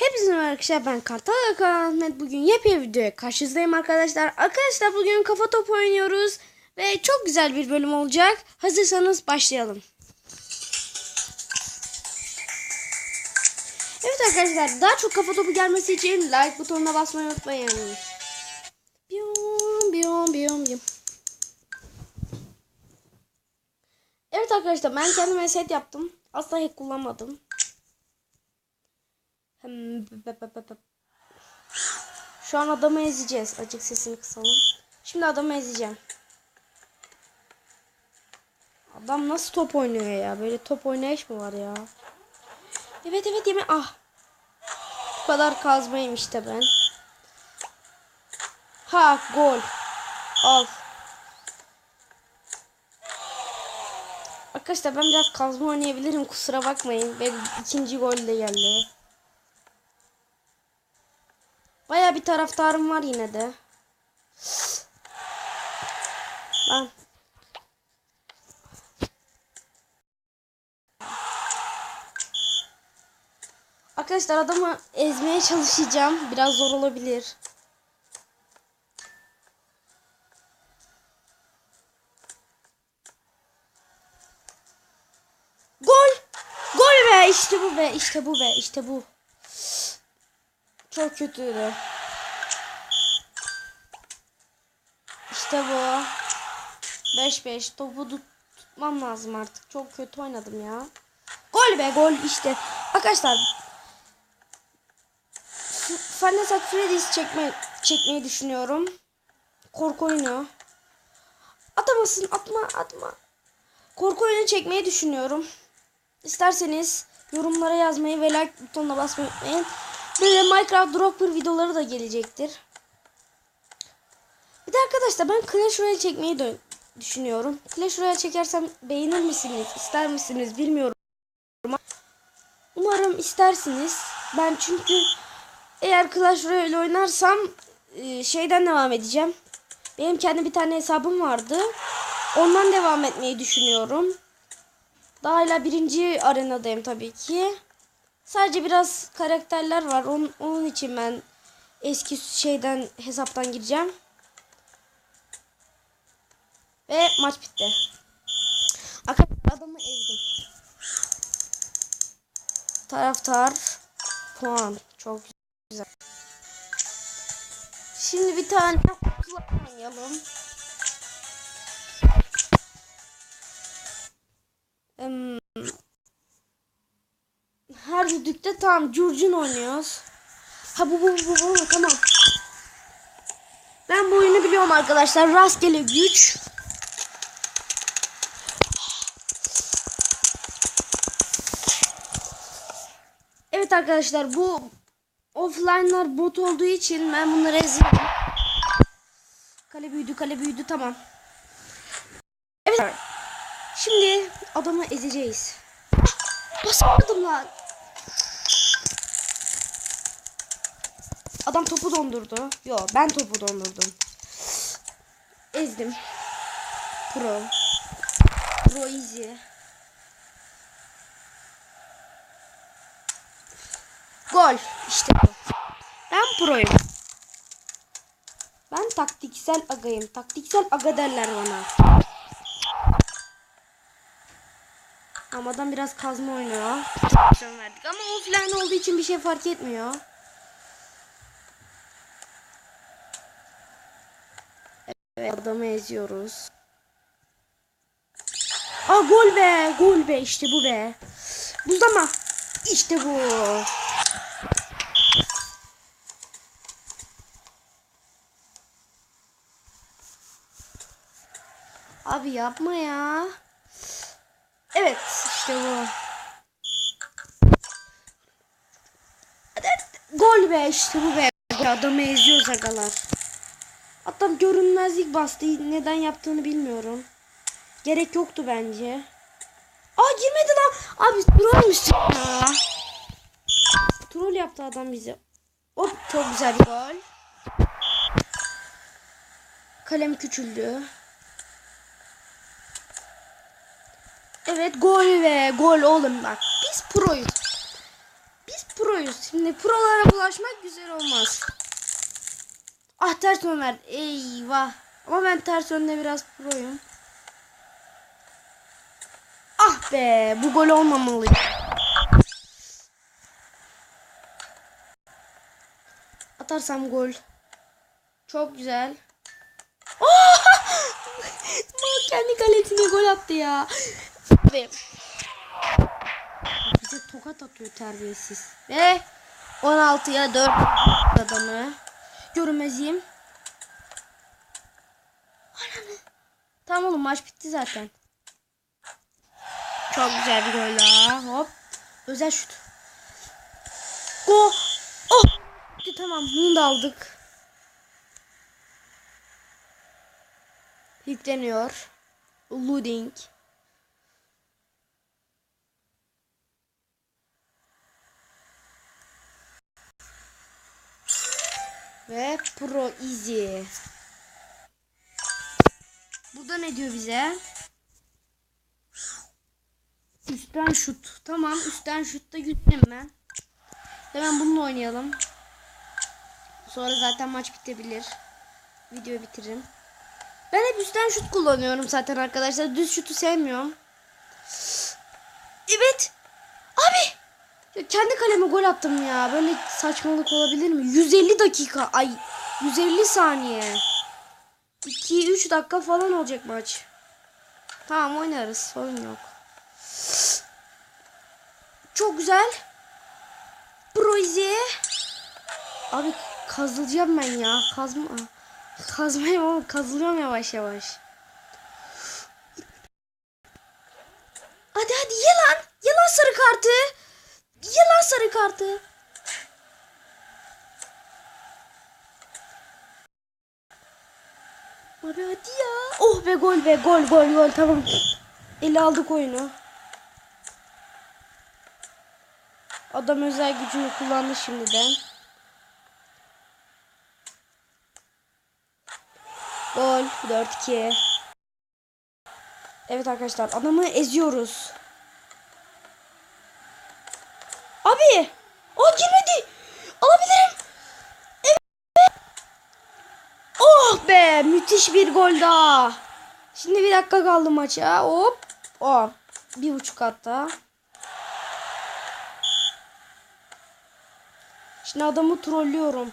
Hepinize arkadaşlar ben Kartal Hakan Ahmet. Bugün yepyeni videoya karşınızdayım arkadaşlar. Arkadaşlar bugün kafa topu oynuyoruz. Ve çok güzel bir bölüm olacak. Hazırsanız başlayalım. Evet arkadaşlar daha çok kafa topu gelmesi için like butonuna basmayı unutmayın. Biyom biyom biyom biyom. Evet arkadaşlar ben kendime set yaptım. Asla hack kullanmadım. Şu an adamı ezeceğiz. Acık sesini kısalım. Şimdi adamı ezeceğim. Adam nasıl top oynuyor ya? Böyle top oynayış mı var ya? Evet evet yeme. Ah. Bu kadar kazmayım işte ben. Ha gol. Al. Arkadaşlar ben biraz kazma oynayabilirim. Kusura bakmayın. Benim ikinci gol de geldi. Baya bir taraftarım var yine de. Ben. Arkadaşlar adamı ezmeye çalışacağım. Biraz zor olabilir. Gol! Gol be! İşte bu be! İşte bu be! İşte bu. Çok kötüydü. İşte bu. 5-5 topu tut- tutmam lazım artık. Çok kötü oynadım ya. Gol be gol işte. Arkadaşlar Fantasy Freddy's çekme, çekmeyi düşünüyorum. Korku oyunu. Atamasın atma atma. Korku oyunu çekmeyi düşünüyorum. İsterseniz yorumlara yazmayı ve like butonuna basmayı unutmayın. Böyle Minecraft Dropper videoları da gelecektir. Bir de arkadaşlar ben Clash Royale çekmeyi de düşünüyorum. Clash Royale çekersem beğenir misiniz, ister misiniz bilmiyorum. Umarım istersiniz. Ben çünkü eğer Clash Royale oynarsam e, şeyden devam edeceğim. Benim kendi bir tane hesabım vardı. Ondan devam etmeyi düşünüyorum. Daha hala birinci arenadayım tabii ki. Sadece biraz karakterler var. Onun, onun için ben eski şeyden hesaptan gireceğim. Ve maç bitti. Arkadaşlar adamı ezdim. Taraftar puan. Çok güzel. Şimdi bir tane kutular oynayalım. Düdükte tam curcun oynuyoruz. Ha bu bu bu bu, tamam. Ben bu oyunu biliyorum arkadaşlar. Rastgele güç. Evet arkadaşlar bu offline'lar bot olduğu için ben bunları ezdim. Kale büyüdü kale büyüdü tamam. Evet. Şimdi adamı ezeceğiz. Basamadım lan. Adam topu dondurdu. Yo ben topu dondurdum. Ezdim. Pro. Pro easy. Gol. İşte bu. Ben proyum. Ben taktiksel agayım. Taktiksel aga derler bana. Ama adam biraz kazma oynuyor. Verdik ama offline olduğu için bir şey fark etmiyor. Evet adamı eziyoruz. Aa gol be gol be işte bu be. Buzlama. İşte bu. Abi yapma ya. Evet işte bu. Gol be işte bu be. Adamı eziyoruz agalar. Adam görünmezlik bastı. Neden yaptığını bilmiyorum. Gerek yoktu bence. Aa girmedi lan. Abi troll müsün ya? Troll yaptı adam bize. Hop çok güzel bir gol. Kalem küçüldü. Evet gol ve gol oğlum bak. Biz proyuz. Biz proyuz. Şimdi prolara bulaşmak güzel olmaz. Ah ters yön verdi. Eyvah. Ama ben ters yönde biraz proyum. Ah be bu gol olmamalıydı. Atarsam gol. Çok güzel. Oh! Kendi kalesine gol attı ya. Ve bize tokat atıyor terbiyesiz. Ve 16'ya 4 adamı. Görünmeziyim. Ananı. Tamam oğlum maç bitti zaten. Çok güzel bir gol daha. Hop. Özel şut. Go. Oh. Bitti, Tamam bunu da aldık. Yükleniyor. Loading. Ve Pro Easy. Burada ne diyor bize? Üstten şut. Tamam üstten şutta yükledim ben. Hemen bununla oynayalım. Sonra zaten maç bitebilir. Videoyu bitiririm. Ben hep üstten şut kullanıyorum zaten arkadaşlar. Düz şutu sevmiyorum. Evet. Kendi kaleme gol attım ya. Böyle saçmalık olabilir mi? 150 dakika. Ay 150 saniye. 2-3 dakika falan olacak maç. Tamam oynarız. Sorun yok. Çok güzel. Broizi. Abi kazılacağım ben ya. Kazma. Kazmayayım ama kazılıyorum yavaş yavaş. Hadi hadi ye lan. Ye lan sarı kartı. Ye lan kartı. Abi hadi ya. Oh be gol be gol gol gol tamam. Ele aldık oyunu. Adam özel gücünü kullandı şimdiden. Gol 4-2. Evet arkadaşlar adamı eziyoruz. Abi! O girmedi. Alabilirim. Evet. Oh be! Müthiş bir gol daha. Şimdi bir dakika kaldı maça. Hop. O. Bir buçuk hatta. Şimdi adamı trollüyorum.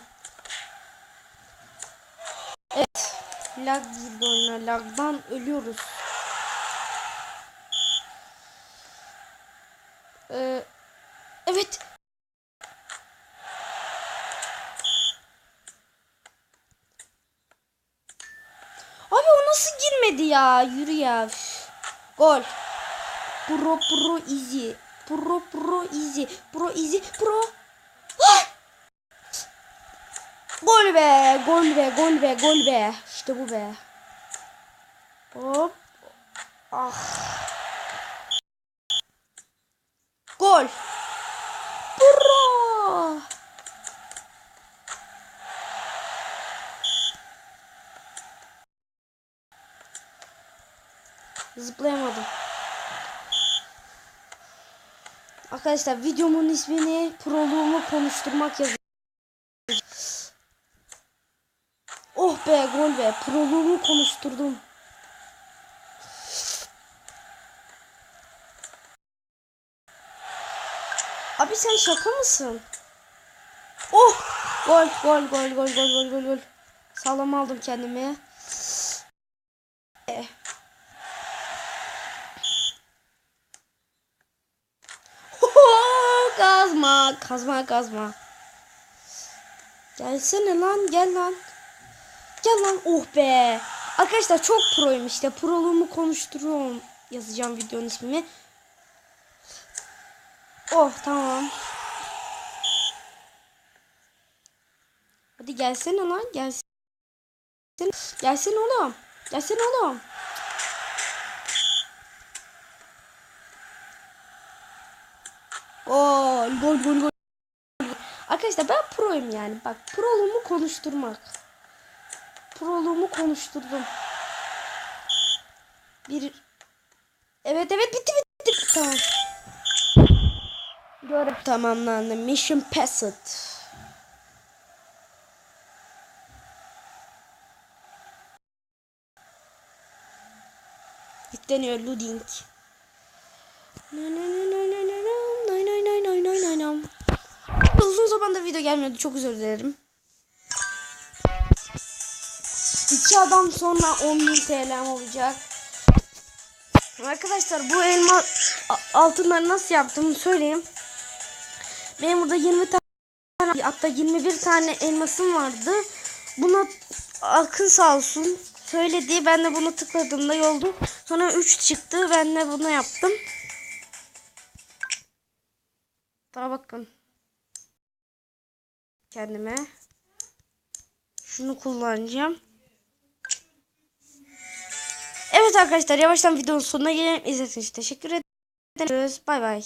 Evet. Lag girdi oyuna. Lagdan ölüyoruz. Ee, evet. Abi o nasıl girmedi ya? Yürü ya. Üf. Gol. Pro pro easy. Pro pro easy. Pro easy. Pro. Ah! Gol be. Gol be. Gol be. Gol be. İşte bu be. Hop. Ah. Gol. Pro. Zıplayamadım. Arkadaşlar videomun ismini proluğumu konuşturmak yazıyor. Oh be gol be proluğumu konuşturdum. Abi sen şaka mısın? Oh! Gol, gol, gol, gol, gol, gol, gol, gol. Sağlam aldım kendimi. Kazma kazma. Gelsene lan gel lan. Gel lan oh be. Arkadaşlar çok proyum işte. Proluğumu konuşturuyorum. Yazacağım videonun ismini. Oh tamam. Hadi gelsene lan gelsin. Gelsene oğlum. Gelsene oğlum. Gol gol gol gol. Arkadaşlar ben proyum yani. Bak proluğumu konuşturmak. Proluğumu konuşturdum. Bir Evet evet bitti bitti. Tamam. Görev tamamlandı. Mission passed. Yükleniyor loading. Uzun zamandır video gelmiyordu. Çok özür dilerim. İki adam sonra 10.000 TL'm olacak. Arkadaşlar bu elma altınları nasıl yaptığımı söyleyeyim. Benim burada 20 tane hatta 21 tane elmasım vardı. Buna Akın sağ olsun söyledi. Ben de bunu tıkladığımda yoldu. Sonra 3 çıktı. Ben de bunu yaptım. Daha bakın. Kendime. Şunu kullanacağım. Evet arkadaşlar yavaştan videonun sonuna gelelim. İzlediğiniz için teşekkür ederiz. Bay bay.